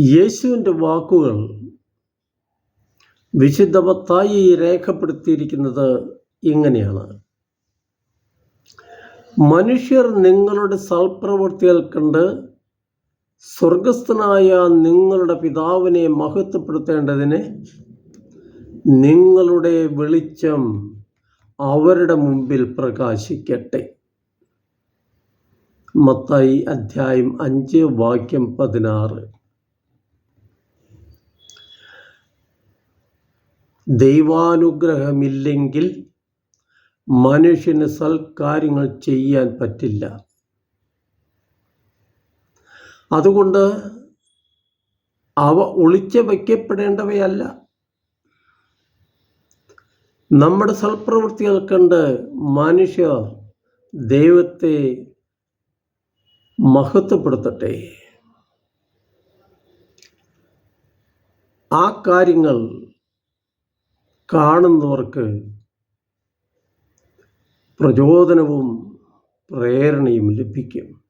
യേശുവിന്റെ വാക്കുകൾ വിശുദ്ധ മത്തായി രേഖപ്പെടുത്തിയിരിക്കുന്നത് ഇങ്ങനെയാണ്. മനുഷ്യർ നിങ്ങളുടെ സൽപ്രവൃത്തികൾ കണ്ട് സ്വർഗസ്ഥനായ നിങ്ങളുടെ പിതാവിനെ മഹത്വപ്പെടുത്തേണ്ടതിന് നിങ്ങളുടെ വെളിച്ചം അവരുടെ മുമ്പിൽ പ്രകാശിക്കട്ടെ. മത്തായി അധ്യായം അഞ്ച് വാക്യം പതിനാറ്. ദൈവാനുഗ്രഹമില്ലെങ്കിൽ മനുഷ്യന് സൽക്കാര്യങ്ങൾ ചെയ്യാൻ പറ്റില്ല. അതുകൊണ്ട് അവ ഒളിച്ചു വയ്ക്കപ്പെടേണ്ടവയല്ല. നമ്മുടെ സൽപ്രവൃത്തികൾ കണ്ട് മനുഷ്യർ ദൈവത്തെ മഹത്വപ്പെടുത്തട്ടെ. ആ കാര്യങ്ങൾ കാണുന്നവർക്ക് പ്രചോദനവും പ്രേരണയും ലഭിക്കും.